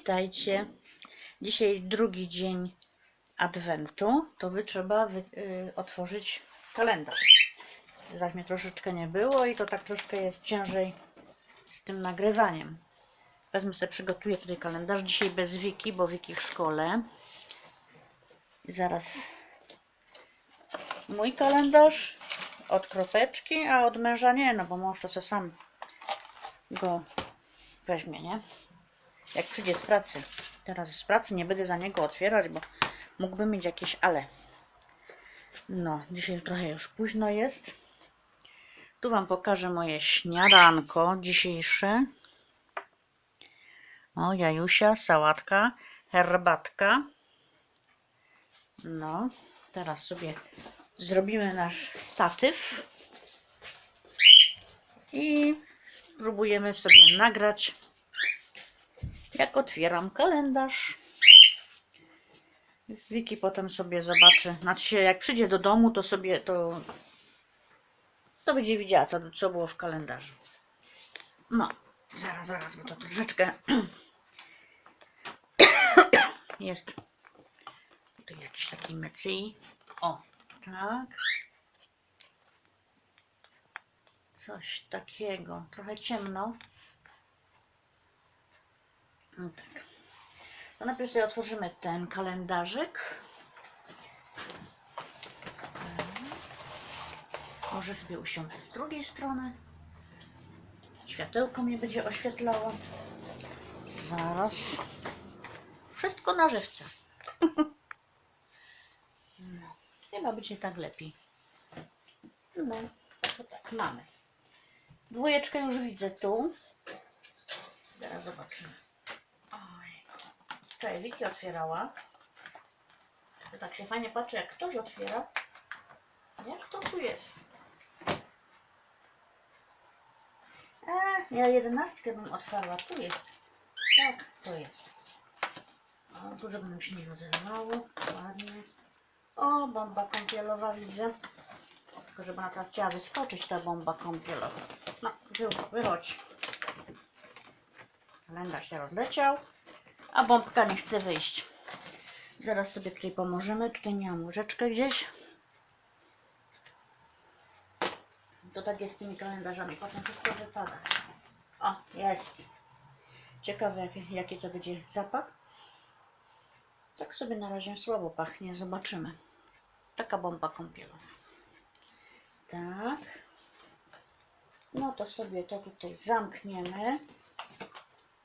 Witajcie. Dzisiaj drugi dzień Adwentu. To by trzeba wy, y, otworzyć kalendarz. Zaś mnie troszeczkę nie było i to tak troszkę jest ciężej z tym nagrywaniem. Wezmę sobie, przygotuję tutaj kalendarz. Dzisiaj bez Wiki, bo Wiki w szkole. Zaraz mój kalendarz od kropeczki, a od męża nie, no bo mąż to co sam go weźmie, nie? Jak przyjdzie z pracy. Teraz z pracy nie będę za niego otwierać, bo mógłby mieć jakieś ale. No, dzisiaj trochę już późno jest. Tu Wam pokażę moje śniadanko dzisiejsze. O, jajusia, sałatka, herbatka. No, teraz sobie zrobimy nasz statyw i spróbujemy sobie nagrać, jak otwieram kalendarz. Wiki potem sobie zobaczy, znaczy się jak przyjdzie do domu, to sobie to, to będzie widziała, co, co było w kalendarzu. No, zaraz, zaraz, bo to troszeczkę jest tu jakiś taki mecyj. O, tak. Coś takiego. Trochę ciemno. No tak. To najpierw sobie otworzymy ten kalendarzyk. Może sobie usiądę z drugiej strony. Światełko mnie będzie oświetlało. Zaraz. Wszystko na żywca. No, chyba będzie tak lepiej. No, to tak, mamy. Dwójeczkę już widzę tu. Zaraz zobaczymy. Wczoraj Wiki otwierała. To tak się fajnie patrzy, jak ktoś otwiera. Jak to tu jest? A, ja jedenastkę bym otwarła. Tu jest. Tak, to jest. O, tu, żeby nam się nie rozerwało. Ładnie. O, bomba kąpielowa widzę. Tylko żeby ona teraz chciała wyskoczyć, ta bomba kąpielowa. No, wy- wychodź. Kalendarz się rozleciał, a bombka nie chce wyjść. Zaraz sobie tutaj pomożemy. Tutaj miałam łyżeczkę gdzieś. To tak jest z tymi kalendarzami. Potem wszystko wypada. O, jest. Ciekawe, jaki, jaki to będzie zapach. Tak sobie na razie słabo pachnie. Zobaczymy. Taka bomba kąpielowa. Tak. No to sobie to tutaj zamkniemy.